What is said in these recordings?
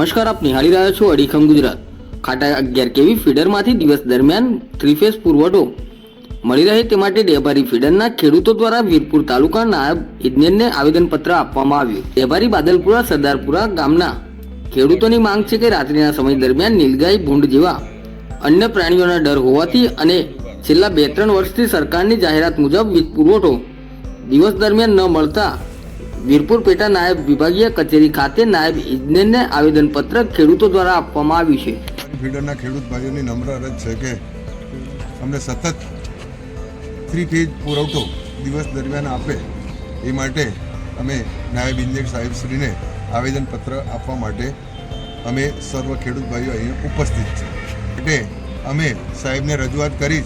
નમસ્કાર, આપ નિહાળી રહ્યા છો અડીખમ ગુજરાત. ખાટા અગિયાર કેવી ફીડરમાંથી દિવસ દરમિયાન થ્રીફેસ પુરવઠો. મળી રહે તે માટે ડેભારી ફીડરના ખેડૂતો દ્વારા વીરપુર તાલુકા નાયબ ઇજનેરને આવેદનપત્ર આપવામાં આવ્યું. ડેભારી બાદલપુરા, સરદારપુરા ગામના ખેડૂતોની માંગ છે કે રાત્રિના સમય દરમિયાન નીલગાય ભૂંડ જેવા અન્ય પ્રાણીઓના ડર હોવાથી અને છેલ્લા બે ત્રણ વર્ષથી સરકારની જાહેરાત મુજબ વીજ પુરવઠો દિવસ દરમિયાન ન મળતા વીરપુર પેટા નાયબ વિભાગીય કચેરી ખાતે નાયબ ઇજનેરને આવેદનપત્ર ખેડૂતો દ્વારા આપવામાં આવ્યું છે. ફીડરના ખેડૂત ભાઈઓની નમ્ર અરજ છે કે અમને સતત થ્રી ફેજ પુરવઠો દિવસ દરમિયાન આપે એ માટે અમે નાયબ ઇન્જિનિયર સાહેબશ્રીને આવેદનપત્ર આપવા માટે અમે સર્વ ખેડૂત ભાઈઓ અહીંયા ઉપસ્થિત છે. એટલે અમે સાહેબને રજૂઆત કરી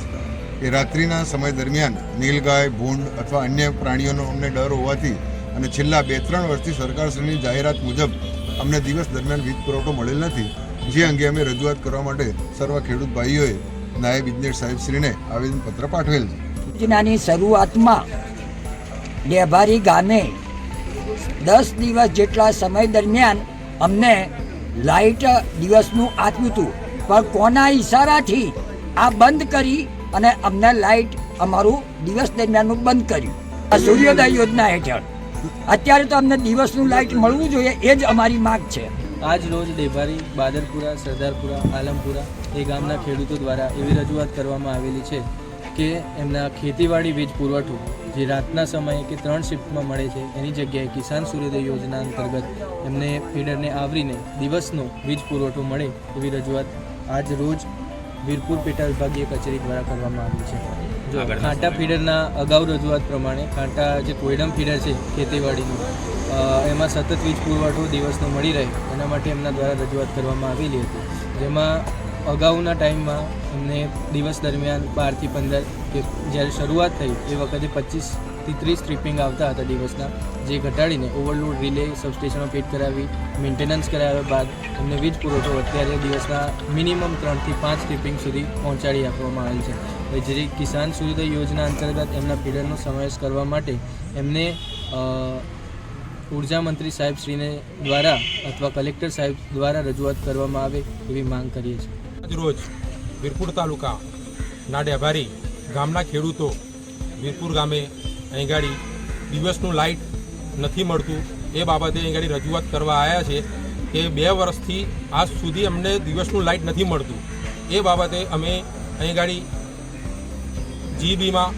કે રાત્રિના સમય દરમિયાન નીલગાય, ભૂંડ અથવા અન્ય પ્રાણીઓનો અમને ડર હોવાથી અને છેલ્લા બે ત્રણ વર્ષથી સરકારશ્રીની જાહેરાત મુજબ અમને દિવસ દરમિયાન વીજ પુરવઠો મળેલ નથી. જે અંગે અમે રજૂઆત કરવા માટે સર્વ ખેડૂત ભાઈઓએ નાયબ ઇજનેર સાહેબશ્રીને આવેદનપત્ર પાઠવેલ છે. યોજનાની શરૂઆતમાં ડેભારી ગામે દસ દિવસ જેટલા સમય દરમિયાન અમને લાઇટ દિવસનું આપ્યું હતું. પણ કોના ઈશારાથી આ બંધ કરી અને અમને લાઇટ અમારું દિવસ દરમિયાનનું બંધ કર્યું? આ સૂર્યોદય યોજના હેઠળ. અત્યારે તો અમને દિવસનું લાઇટ મળવું જોઈએ, એ જ અમારી માંગ છે. આજ રોજ દેભારી બાદરપુરા, સરદારપુરા, આલમપુરા એ ગામના ખેડૂતો દ્વારા એવી રજૂઆત કરવામાં આવેલી છે કે એમના ખેતીવાડી વીજ પુરવઠો જે રાતના સમયે કે ત્રણ શિફ્ટમાં મળે છે, એની જગ્યાએ કિસાન સૂર્યોદય યોજના અંતર્ગત એમને ફીડરને આવરીને દિવસનો વીજ પુરવઠો મળે એવી રજૂઆત આજ રોજ વીરપુર પેટા વિભાગીય કચેરી દ્વારા કરવામાં આવી છે. જો કાંટા ફીડરના અગાઉ રજૂઆત પ્રમાણે કાંટા જે કોયડમ ફીડર છે, ખેતીવાડીનું એમાં સતત વીજ પુરવઠો દિવસનો મળી રહે, એના માટે એમના દ્વારા રજૂઆત કરવામાં આવેલી હતી. જેમાં અગાઉના ટાઈમમાં એમને દિવસ દરમિયાન બારથી પંદર કે જ્યારે શરૂઆત થઈ, એ વખતે પચીસથી ત્રીસ ટ્રીપિંગ આવતા હતા દિવસના, જે ઘટાડીને ઓવરલોડ રિલે સબસ્ટેશનો ફિટ કરાવી મેન્ટેનન્સ કરાવ્યા બાદ એમને વીજ પુરવઠો અત્યારે દિવસના મિનિમમ ત્રણથી પાંચ ટ્રીપિંગ સુધી પહોંચાડી આપવામાં આવેલ છે. જે કિસાન સૂર્યોદય યોજના અંતર્ગત એમના ફીડરનો સમાવેશ કરવા માટે એમને ઊર્જા મંત્રી સાહેબ શ્રીને દ્વારા અથવા કલેક્ટર સાહેબ દ્વારા રજૂઆત કરવામાં આવે એવી માંગ કરીએ છીએ. આજરોજ વીરપુર તાલુકા નાડ્યાભારી ગામના ખેડૂતો વીરપુર ગામે અહીં ગાડી દિવસનું લાઇટ નથી મળતું. એ બાબતે અહીં ગાડી રજૂઆત કરવા આવ્યા છે કે બે વર્ષથી આજ સુધી અમને દિવસનું લાઇટ નથી મળતું. એ બાબતે અમે અહીં ગાડી જીબીમાં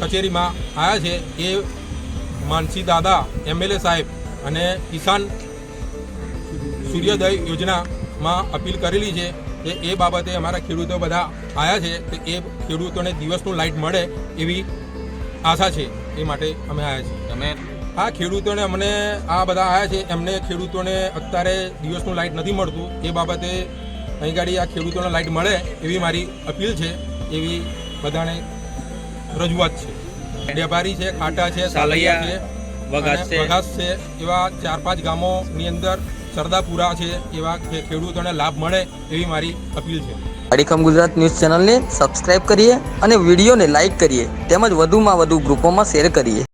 કચેરીમાં આવ્યા છે એ માનસી દાદા એમએલએ સાહેબ અને કિસાન સૂર્યોદય યોજનામાં અપીલ કરેલી છે કે એ બાબતે અમારા ખેડૂતો બધા આવ્યા છે તો એ ખેડૂતોને દિવસનું લાઇટ મળે એવી આશા છે. એ માટે અમે આવ્યા છીએ. તમે? આ ખેડૂતોને અમને આ બધા આવ્યા છે એમને ખેડૂતોને અત્યારે દિવસનું લાઇટ નથી મળતું. એ બાબતે અહીં ગાડી આ ખેડૂતોને લાઇટ મળે એવી મારી અપીલ છે એવી બધાને રજૂઆત છે. ડેભારી છે ખાટા છે સાલૈયા છે વઘાસ છે. એવા ચાર પાંચ ગામોની અંદર સરદાપુરા છે એવા ખેડૂતોને લાભ મળે એવી મારી અપીલ છે. અડીખમ ગુજરાત ન્યૂઝ ચેનલને સબસ્ક્રાઇબ કરીએ અને વિડીયોને લાઇક કરીએ. તેમજ વધુમાં વધુ ગ્રુપોમાં શેર કરીએ.